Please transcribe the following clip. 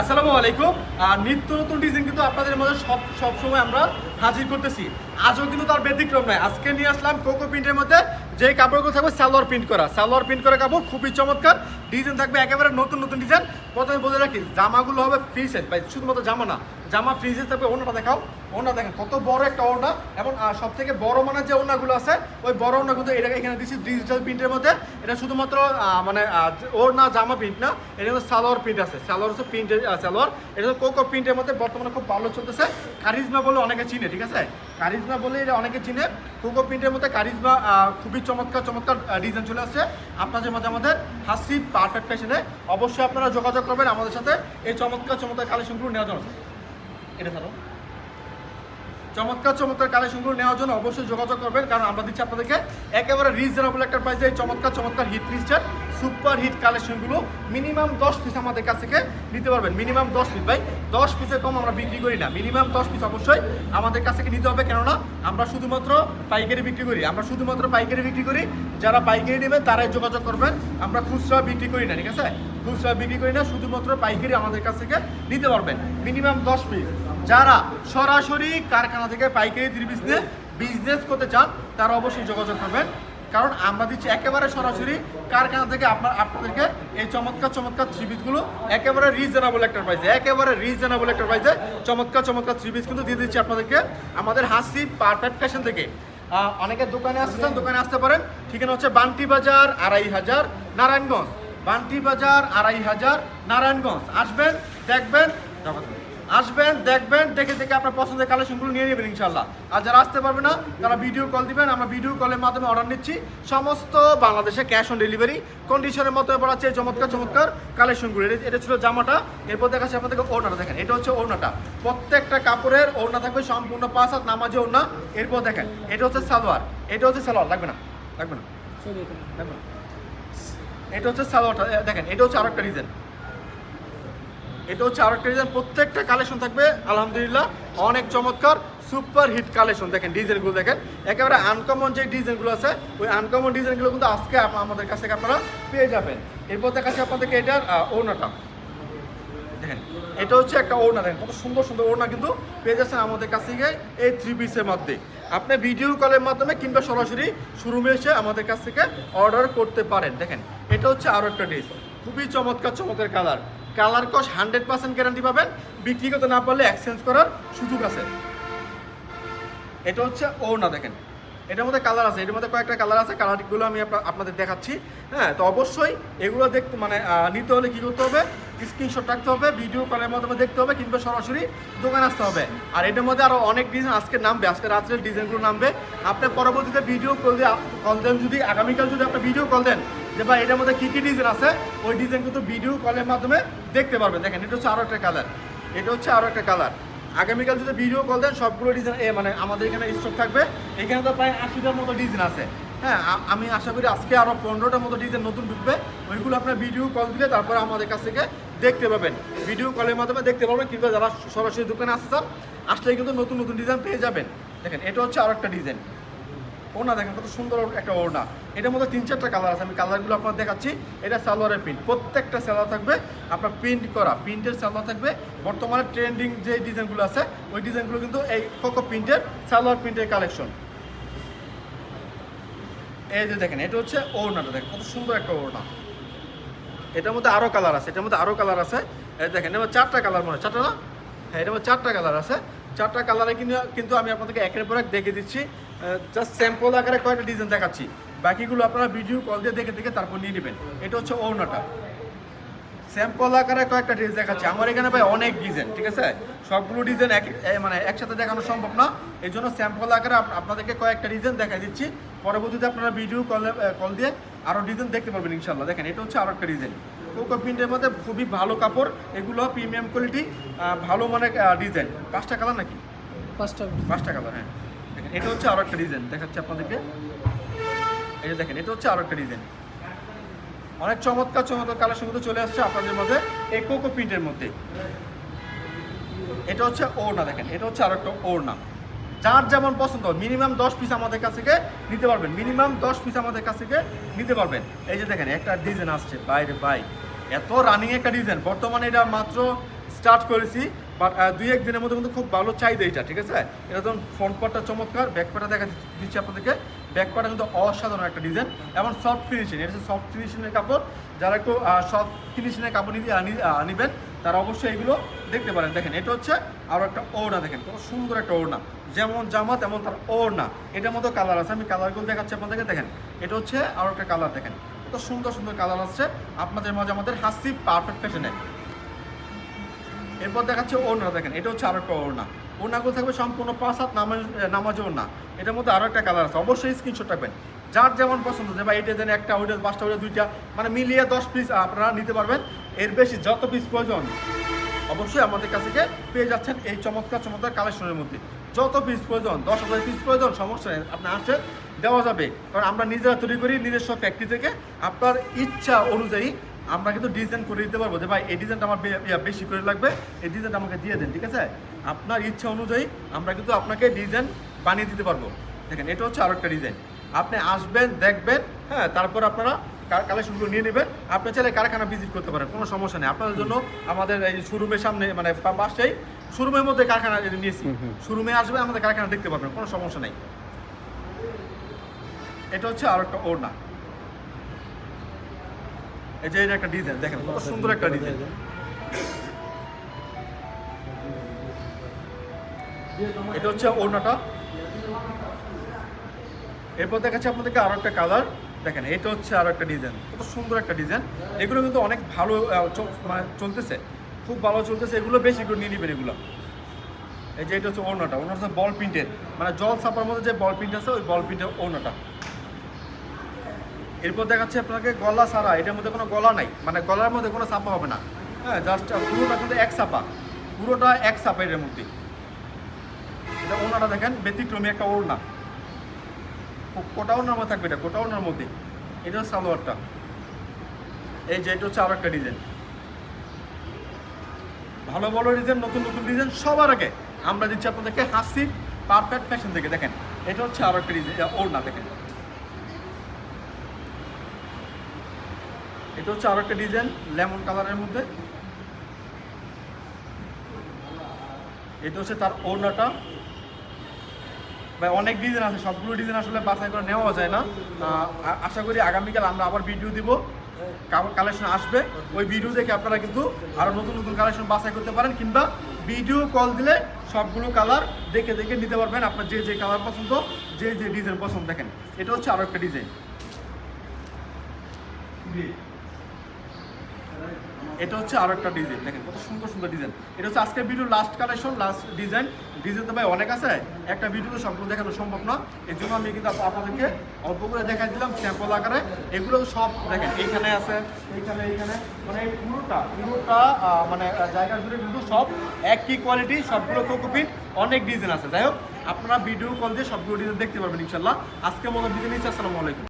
আসসালামু আলাইকুম। আর নিত্য নতুন ডিজাইন কিন্তু আপনাদের মধ্যে সব সবসময় আমরা হাজির করতেছি। আজও কিন্তু তার ব্যতিক্রম নয় আজকে নিয়ে আসলাম কোকো প্রিন্টের মধ্যে যে কাপড়গুলো থাকবে সালোয়ার প্রিন্ট করা। সালোয়ার প্রিন্ট করা কাপড় খুবই চমৎকার। ডিজাইন থাকবে একেবারে নতুন নতুন ডিজাইন প্রথমে বলে রাখি, জামাগুলো হবে ফ্রি ভাই, শুধুমাত্র জামা না, জামা ফ্রি সাইজ থাকবে ওনাটা দেখাও ওনা দেখেন, কত বড় একটা ওনা এবং সব থেকে বড় মানে যে ওনাগুলো আছে, ওই বড় ওনাগুলো এটাকে এখানে দিচ্ছি ডিজিটাল প্রিন্টের মধ্যে, এটা শুধুমাত্র মানে ওর না জামা প্রিন্ট না, এটা কিন্তু সালোয়ার প্রিন্ট আছে, সালোয়ার হচ্ছে প্রিন্টের সালোয়ার, এটা হচ্ছে কোকো প্রিন্টের মধ্যে বর্তমানে খুব ভালো চলতেছে কারিজমা বলে অনেকে চিনে, ঠিক আছে? কারিজমা বলে এটা অনেকে চিনে কোকো প্রিন্টের মধ্যে কারিজমা খুবই চমৎকার চমৎকার ডিজাইন চলে আসছে, আপনাদের মধ্যে আমাদের হাসি পারফেক্ট ফ্যাশনে অবশ্যই আপনারা যোগাযোগ করবেন আমাদের সাথে। এই চমৎকার চমৎকার কালেকশনগুলো নেওয়ার জন্য। এটা ধরো। চমৎকার চমৎকার কালেকশনগুলো নেওয়ার জন্য অবশ্যই যোগাযোগ করবেন, কারণ আমরা দিচ্ছি আপনাদেরকে একেবারে রিজনেবল একটা প্রাইসে এই চমৎকার চমৎকার হিট লিস্টের সুপার হিট কালেকশনগুলো মিনিমাম দশ পিস আমাদের কাছ থেকে নিতে পারবেন। মিনিমাম দশ পিস ভাই, দশ পিসের কম আমরা বিক্রি করি না। মিনিমাম দশ পিস অবশ্যই আমাদের কাছ থেকে নিতে হবে, কেননা আমরা শুধুমাত্র পাইকারি বিক্রি করি। আমরা শুধুমাত্র পাইকারি বিক্রি করি। যারা পাইকারি নেবেন তারাই যোগাযোগ করবেন। আমরা খুচরা বিক্রি করি না, ঠিক আছে? খুচরা বিক্রি করি না, শুধুমাত্র পাইকারি আমাদের কাছ থেকে নিতে পারবেন। মিনিমাম দশ পিস। যারা সরাসরি কারখানা থেকে পাইকারি ত্রিপিস নিয়ে বিজনেস করতে চান, তারা অবশ্যই যোগাযোগ করবেন। কারণ আমরা দিচ্ছি একেবারে সরাসরি কারখানা থেকে আপনার, আপনাদেরকে এই চমৎকার চমৎকার থ্রি পিসগুলো একেবারে রিজনেবল একটা প্রাইসে একেবারে রিজনেবল একটা প্রাইসে চমৎকার চমৎকার থ্রি পিস কিন্তু দিয়ে দিচ্ছি আপনাদেরকে আমাদের হাসি পারফেক্ট ফ্যাশন থেকে। অনেকে দোকানে আসতেছেন দোকানে আসতে পারেন। ঠিকানা হচ্ছে বান্টি বাজার আড়াই হাজার, নারায়ণগঞ্জ। বান্টি বাজার, আড়াই হাজার, নারায়ণগঞ্জ। আসবেন, দেখবেন আসবেন, দেখবেন, দেখে দেখে আপনার পছন্দের কালেকশনগুলো নিয়ে নেবেন ইনশাল্লাহ আর যারা আসতে পারবে না, তারা ভিডিও কল দিবেন, আমরা ভিডিও কলের মাধ্যমে অর্ডার নিচ্ছি। সমস্ত বাংলাদেশে ক্যাশ অন ডেলিভারি কন্ডিশনের মতো এবার আছে, চমৎকার চমৎকার কালেকশনগুলো এটা- ছিল জামাটা। এরপর দেখাচ্ছি আপনাদেরকে ওড়নাটা, দেখেন, এটা হচ্ছে ওড়নাটা। প্রত্যেকটা কাপড়ের ওড়না থাকবে, সম্পূর্ণ পাঁচ হাত নামাজে ওড়না। এরপর দেখেন, এটা হচ্ছে সালোয়ার, এটা হচ্ছে সালোয়ার, লাগবে না লাগবে না লাগবে না। এটা হচ্ছে সালোয়ারটা দেখেন, এটা হচ্ছে আরেকটা ডিজাইন এটা হচ্ছে আরেকটা ডিজাইন প্রত্যেকটা কালেকশন থাকবে, আলহামদুলিল্লাহ, অনেক চমৎকার সুপার হিট কালেকশন দেখেন ডিজাইনগুলো দেখেন। একেবারে আনকমন যে ডিজাইনগুলো আছে, ওই আনকমন ডিজাইনগুলো কিন্তু আজকে আমাদের কাছ থেকে আপনারা পেয়ে যাবেন। এরপর দেখাচ্ছি আপনাদেরকে এটার ওনাটা এটা হচ্ছে একটা ওড়না দেখেন, কত সুন্দর সুন্দর ওড়না কিন্তু পেয়ে যাচ্ছেন আমাদের কাছ থেকে এই থ্রি পিসের মধ্যে। আপনি ভিডিও কলের মাধ্যমে কিংবা সরাসরি শোরুমে এসে আমাদের কাছ থেকে অর্ডার করতে পারেন। দেখেন, এটা হচ্ছে আরও একটা ড্রেস খুবই চমৎকার চমৎকার কালার কালার কস হান্ড্রেড পার্সেন্ট গ্যারান্টি পাবেন বিক্রি করতে না পারলে এক্সচেঞ্জ করার সুযোগ আছে। এটা হচ্ছে ওড়না দেখেন। এটার মধ্যে কালার আছে, এটার মধ্যে কয়েকটা কালার আছে কালারগুলো আমি আপনা- আপনাদের দেখাচ্ছি। হ্যাঁ তো অবশ্যই এগুলো দেখতে মানে নিতে হলে কী করতে হবে? স্ক্রিনশট রাখতে হবে ভিডিও কলের মাধ্যমে দেখতে হবে, কিংবা সরাসরি দোকানে আসতে হবে। আর এটার মধ্যে আরও অনেক ডিজাইন আজকে নামবে, আজকে রাত্রের ডিজাইনগুলো নামবে। আপনি পরবর্তীতে ভিডিও কল দিয়ে কল দেন, যদি আগামীকাল যদি আপনি ভিডিও কল দেন, যে ভাই এটার মধ্যে কী কী ডিজাইন আছে, ওই ডিজাইন কিন্তু ভিডিও কলের মাধ্যমে দেখতে পারবেন দেখেন, এটা হচ্ছে আরও একটা কালার এটা হচ্ছে আরও একটা কালার আগামীকাল যদি ভিডিও কল দেন, সবগুলো ডিজাইন এ মানে আমাদের এখানে স্টক থাকবে। এখানে তো প্রায় আশিটার মতো ডিজাইন আছে। হ্যাঁ আমি আশা করি আজকে আরও পনেরোটার মতো ডিজাইন নতুন ঢুকবে। ওইগুলো আপনার ভিডিও কল দিলে তারপরে আমাদের কাছ থেকে দেখতে পাবেন। ভিডিও কলের মাধ্যমে দেখতে পাবেন কিন্তু যারা সরাসরি দোকানে আসছে স্যার আসলে কিন্তু নতুন নতুন ডিজাইন পেয়ে যাবেন। দেখেন, এটা হচ্ছে আরও একটা ডিজাইন ওড়না দেখেন কত সুন্দর একটা ওড়না। এটার মধ্যে তিন চারটা কালার আছে, আমি কালারগুলো আপনার দেখাচ্ছি। এটা সালোয়ারের প্রিন্ট প্রত্যেকটা সালোয়ার থাকবে, আপনার প্রিন্ট করা। প্রিন্টের সালোয়ার থাকবে, বর্তমানে ট্রেন্ডিং যে ডিজাইনগুলো আছে, ওই ডিজাইনগুলো কিন্তু এই কোকো প্রিন্টের সালোয়ার প্রিন্টের কালেকশন এই যে দেখেন, এটা হচ্ছে ওড়নাটা দেখেন, কত সুন্দর একটা ওড়না। এটার মধ্যে আরও কালার আছে, এটার মধ্যে আরও কালার আছে। এই দেখেন এবার চারটা কালার মনে হয়। চারটা না? হ্যাঁ এটার মধ্যে চারটা কালার আছে। চারটা কালারে কিন্তু কিন্তু আমি আপনাদেরকে একের পর এক দেখে দিচ্ছি। জাস্ট স্যাম্পল আকারে কয়েকটা ডিজাইন দেখাচ্ছি। বাকিগুলো আপনারা ভিডিও কল দিয়ে দেখে দেখে তারপর নিয়ে নেবেন। এটা হচ্ছে ওড়নাটা। স্যাম্পল আকারে কয়েকটা ডিজাইন দেখাচ্ছি। আমার এখানে ভাই অনেক ডিজাইন ঠিক আছে? সবগুলো ডিজাইন এক মানে একসাথে দেখানো সম্ভব না। এই জন্য স্যাম্পল আকারে আপনাদেরকে কয়েকটা ডিজাইন দেখা দিচ্ছি। পরবর্তীতে আপনারা ভিডিও কলে কল দিয়ে আরও ডিজাইন দেখতে পারবেন ইনশাল্লাহ দেখেন এটা হচ্ছে আরও একটা ডিজাইন কোকো প্রিন্টের মধ্যে খুবই ভালো কাপড়। এগুলো প্রিমিয়াম কোয়ালিটি ভালো মানে ডিজাইন পাঁচটা কালার নাকি? পাঁচটা। পাঁচটা কালার হ্যাঁ। দেখেন, এটা হচ্ছে আরও একটা ডিজাইন দেখাচ্ছি আপনাদেরকে। এই যে দেখেন, এটা হচ্ছে আরও একটা ডিজাইন অনেক চমৎকার চমৎকার কালেকশন কিন্তু চলে আসছে আপনাদের মধ্যে, এই কোকো প্রিন্টের মধ্যে। এটা হচ্ছে ওড়না, দেখেন, এটা হচ্ছে আরও একটা ওড়না। যার যেমন পছন্দ মিনিমাম দশ পিস আমাদের কাছ থেকে নিতে পারবেন মিনিমাম দশ পিস আমাদের কাছ থেকে নিতে পারবেন। এই যে দেখেন, একটা ডিজাইন আসছে, বাইরে বাই এত রানিং একটা ডিজাইন বর্তমানে এটা মাত্র স্টার্ট করেছি বাট দুই এক দিনের মধ্যে কিন্তু খুব ভালো চাহিদা এটা, ঠিক আছে? এটা তখন ফ্রন্ট পার্টটা চমৎকার ব্যাক পার্টটা দেখা দিচ্ছি আপনাদেরকে। ব্যাক পার্টটা কিন্তু অসাধারণ একটা ডিজাইন এবং সফট ফিনিশিং এটা হচ্ছে সফট ফিনিশিংয়ের কাপড়। যারা একটু সফট ফিনিশিংয়ের কাপড় নিতে নেবেন, তারা অবশ্যই এগুলো দেখতে পারেন। দেখেন, এটা হচ্ছে আরও একটা ওড়না, দেখেন, কত সুন্দর একটা ওড়না। যেমন জামা তেমন তার ওড়না। এটার মতো কালার আছে, আমি কালারগুলো দেখাচ্ছি আপনাদেরকে, দেখেন। এটা হচ্ছে আরও একটা কালার দেখেন। কত সুন্দর সুন্দর কালার আসছে। আপনাদের মাঝে আমাদের হাসি পারফেক্ট ফ্যাশনে এরপর দেখাচ্ছে ওড়না দেখেন, এটা হচ্ছে আরও একটা ওড়না ওড়নাগুলো থাকবে সম্পূর্ণ পাঁচ হাত নামাজ নামাজ ওড়না। এটার মধ্যে আরও একটা কালার আছে, অবশ্যই স্ক্রিনশট রাখবেন। যার যেমন পছন্দ, যে ভাই এটা যেন একটা, ওইটা পাঁচটা, ওইটা দুইটা মানে মিলিয়ে দশ পিস আপনারা নিতে পারবেন। এর বেশি যত পিস প্রয়োজন, অবশ্যই আমাদের কাছ থেকে পেয়ে যাচ্ছেন এই চমৎকার চমৎকার কালেকশনের মধ্যে। যত পিস প্রয়োজন, দশ হাজার পিস প্রয়োজন, সমস্যা নেই, আপনি আসে, দেওয়া যাবে। কারণ আমরা নিজেরা তৈরি করি, নিজস্ব ফ্যাক্টরি থেকে। আপনার ইচ্ছা অনুযায়ী আমরা কিন্তু ডিজাইন করে দিতে পারব যে ভাই এই ডিজাইনটা আমার বেশি করে লাগবে। এই ডিজাইনটা আমাকে দিয়ে দেন ঠিক আছে? আপনার ইচ্ছা অনুযায়ী আমরা কিন্তু আপনাকে ডিজাইন বানিয়ে দিতে পারব। দেখেন এটা হচ্ছে আরেকটা ডিজাইন আপনি আসবেন দেখবেন হ্যাঁ তারপর আপনারা কালেকশনগুলো নিয়ে নেবেন। আপনি চাইলে কারখানা ভিজিট করতে পারেন কোনো সমস্যা নেই। আপনাদের জন্য আমাদের এই শোরুমের সামনে মানে পাশেই শোরুমের মধ্যে কারখানা নিয়েছি শোরুমে আসবে আমাদের কারখানা দেখতে পারবেন কোনো সমস্যা নেই। এটা হচ্ছে আর একটা ওড়না এই যে এটা একটা ডিজাইন দেখেন কত সুন্দর একটা ডিজাইন এটা হচ্ছে ওড়নাটা। এরপর দেখাচ্ছি আপনাদেরকে আরও একটা কালার দেখেন, এটা হচ্ছে আরও একটা ডিজাইন কত সুন্দর একটা ডিজাইন এগুলো কিন্তু অনেক ভালো মানে চলতেছে। খুব ভালো চলতেছে। এগুলো বেশি করে নিয়ে নেবেন এগুলো। এই যে, এটা হচ্ছে ওড়নাটা। ওড়না হচ্ছে বল প্রিন্টের মানে জল ছাপার মধ্যে যে বল প্রিন্ট আছে, ওই বল প্রিন্টের ওড়নাটা। এরপর দেখাচ্ছে আপনাকে গলা ছাড়া এটার মধ্যে কোনো গলা নাই। মানে গলার মধ্যে কোনো চাপা হবে না। হ্যাঁ জাস্ট পুরোটা কিন্তু এক চাপা পুরোটা এক চাপা এটার মধ্যে। এটা ওড়নাটা দেখেন, ব্যতিক্রমী একটা ওড়না। কোটা ওড়নার মধ্যে থাকবে এটা, কোটা ওড়নার মধ্যে। এটা হচ্ছে সালোয়ারটা। এই যে, এটা হচ্ছে আরও একটা ডিজাইন ভালো ভালো ডিজাইন নতুন নতুন ডিজাইন সবার আগে। আমরা দিচ্ছি আপনাদেরকে হাসি পারফেক্ট ফ্যাশন থেকে। দেখেন, এটা হচ্ছে আরও একটা ডিজাইন ওড়না, দেখেন। এটা হচ্ছে আরও একটা ডিজাইন, লেমন কালারের মধ্যে। এটা হচ্ছে তার ওড়নাটা। ভাই, অনেক ডিজাইন আছে, সবগুলো ডিজাইন আসলে বাছাই করে নেওয়া যায় না। আশা করি আগামীকাল আমরা আবার ভিডিও দিব। কালেকশন আসবে। ওই ভিডিও দেখে আপনারা কিন্তু আরও নতুন নতুন কালেকশন বাছাই করতে পারেন, কিংবা ভিডিও কল দিলে সবগুলো কালার দেখে দেখে নিতে পারবেন। আপনার যে যে কালার পছন্দ, যে যে ডিজাইন পছন্দ দেখেন। এটা হচ্ছে আরও একটা ডিজাইন এটা হচ্ছে আরও একটা ডিজাইন দেখেন কত সুন্দর সুন্দর ডিজাইন এটা হচ্ছে আজকের video last collection last design design তো ভাই অনেক আছে। একটা ভিডিওতে সবগুলো দেখানো সম্ভব না। এর জন্য আমি কিন্তু আপনাদেরকে অল্প করে দেখাই দিলাম স্যাম্পল আকারে। এগুলো সব দেখেন এইখানে আছে এইখানে এইখানে। মানে পুরোটা পুরোটা মানে আহ, জায়গা জুড়ে কিন্তু সব একই কোয়ালিটি সবগুলো কোকোপিট অনেক ডিজাইন আছে। যাই হোক আপনারা ভিডিও কল দিয়ে সবগুলো ডিজাইন দেখতে পারবেন ইনশাল্লাহ আজকের মতো ডিজাইন নিচ্ছে আসসালামু আলাইকুম।